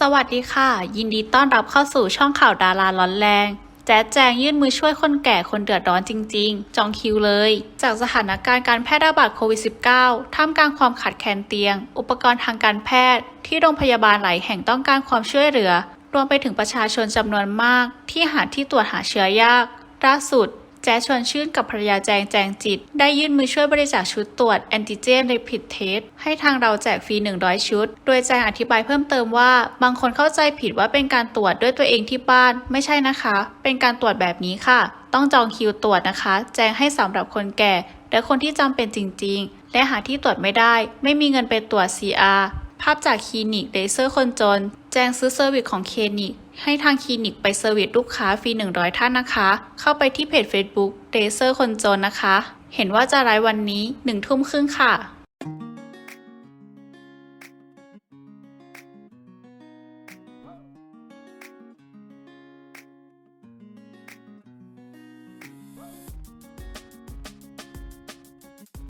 สวัสดีค่ะ ยินดีต้อนรับเข้าสู่ช่องข่าวดาราร้อนแรง แจ๊ดแจงยื่นมือช่วยคนแก่คนเดือดร้อนจริง ๆ จองคิวเลย จากสถานการณ์การแพร่ระบาดโควิด -19 ท่ามกลางความขาดแคลนเตียง อุปกรณ์ทางการแพทย์ ที่โรงพยาบาลหลายแห่งต้องการความช่วยเหลือ รวมไปถึงประชาชนจำนวนมาก ที่หาที่ตรวจหาเชื้อยากล่าสุด จ๊สชวนชื่นกับภรรยาแจงแจงจิต ได้ยื่นมือช่วยบริจาคชุดตรวจแอนติเจน a ผิดเทสให้ทางเราแจกฟรี 100 ชุด โดยแจงอธิบายเพิ่มเติมว่า บางคนเข้าใจผิดว่าเป็นการตรวจด้วยตัวเองที่บ้าน ไม่ใช่นะคะ เป็นการตรวจแบบนี้ค่ะ ต้องจองคิวตรวจนะคะ แจงให้สำหรับคนแก่ และคนที่จำเป็นจริง ๆ และหาที่ตรวจไม่ได้ ไม่มีเงินไปตรวจ CR ภาพจากคลินิกเลเซอร์คนจน แจ้งซื้อเซอร์วิสของคลินิก ให้ทางคลินิกไปเซอร์วิสลูกค้าฟรี 100 ท่านนะคะ เข้าไปที่เพจ Facebook เลเซอร์คนจนนะคะ เห็นว่าจะไลฟ์วันนี้1ทุ่มครึ่งค่ะ